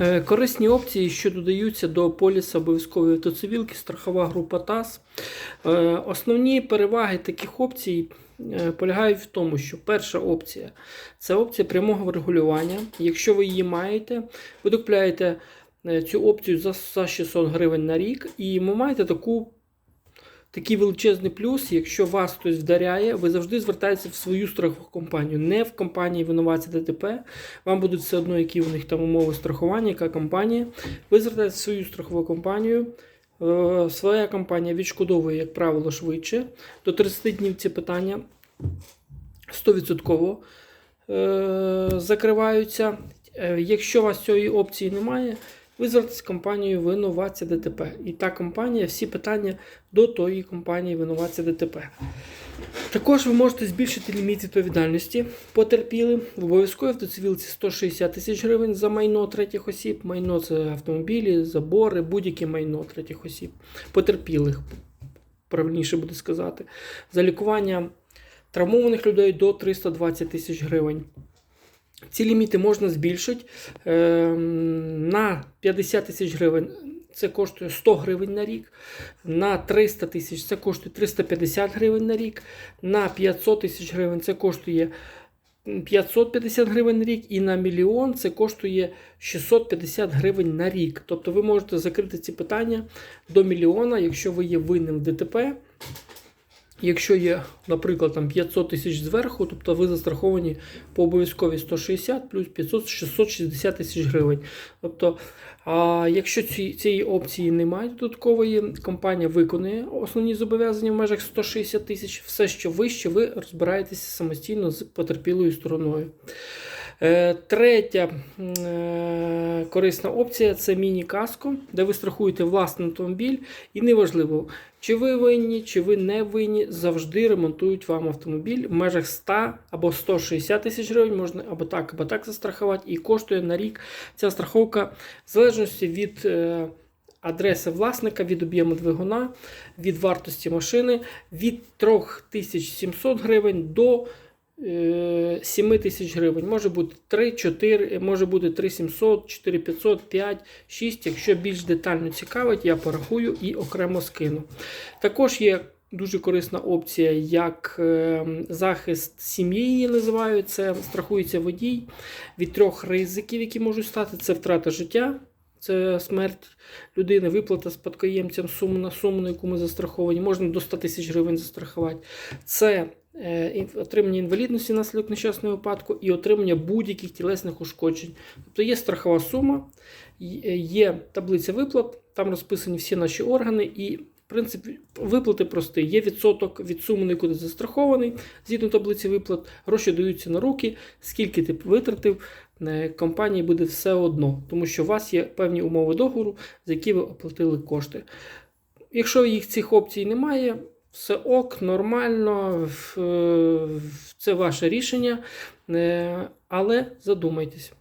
Е, Корисні опції, що додаються до поліса обов'язкової автоцивілки, страхова група ТАС. Е, Основні переваги таких опцій е, полягають в тому, що перша опція це опція прямого врегулювання. Якщо ви її маєте, ви докупляєте цю опцію за 600 гривень на рік, і ви маєте таку. Такий величезний плюс, якщо вас хтось вдаряє, ви завжди звертаєтеся в свою страхову компанію, не в компанії винуватця ДТП. Вам будуть все одно, які у них там умови страхування, яка компанія. Ви звертаєтеся в свою страхову компанію. Е, Своя компанія відшкодовує, як правило, швидше. До 30 днів ці питання 100% е, закриваються. Е, Якщо у вас цієї опції немає, ви в компанію винуватця ДТП. І та компанія всі питання до тої компанії винуватця ДТП. Також ви можете збільшити ліміт відповідальності потерпіли в обов'язковій автоцивілці 160 тисяч гривень за майно третіх осіб. Майно це автомобілі, забори, будь-яке майно третіх осіб. Потерпілих, правильніше буде сказати. За лікування травмованих людей до 320 тисяч гривень. Ці ліміти можна збільшити е, на 50 тисяч гривень. Це коштує 100 гривень на рік. На 300 тисяч це коштує 350 гривень на рік. На 500 тисяч гривень це коштує 550 гривень на рік. І на мільйон це коштує 650 гривень на рік. Тобто ви можете закрити ці питання до мільйона, якщо ви є винним в ДТП. Якщо є, наприклад, там 500 тисяч зверху, тобто ви застраховані по обов'язковій 160 плюс 500 660 тисяч гривень. Тобто, а якщо ці, цієї опції немає додаткової, компанія виконує основні зобов'язання в межах 160 тисяч, все, що вище, ви розбираєтеся самостійно з потерпілою стороною. Е, Третя е, корисна опція це міні-каско, де ви страхуєте власний автомобіль, і неважливо, чи ви винні, чи ви не винні, завжди ремонтують вам автомобіль в межах 100 або 160 тисяч гривень, можна або так, або так застрахувати, і коштує на рік ця страховка в залежності від. е, Адреси власника від об'єму двигуна, від вартості машини від 3700 гривень до 7 тисяч гривень. Може бути 3, 4, може бути 3700, 4500, 5, 6. Якщо більш детально цікавить, я порахую і окремо скину. Також є дуже корисна опція, як е, захист сім'ї її називають. Це страхується водій від трьох ризиків, які можуть стати. Це втрата життя. Це смерть людини, виплата спадкоємцям суму на суму, на яку ми застраховані. Можна до 100 тисяч гривень застрахувати. Це е, отримання інвалідності внаслідок нещасного випадку і отримання будь-яких тілесних ушкоджень. Тобто є страхова сума, е, є таблиця виплат, там розписані всі наші органи, і в принципі виплати прості. Є відсоток від суми, на яку ти застрахований, згідно таблиці виплат, гроші даються на руки, скільки ти витратив. Е, Компанії буде все одно, тому що у вас є певні умови договору, за які ви оплатили кошти. Якщо їх цих опцій немає, все ок, нормально, е, це ваше рішення, е, але задумайтесь.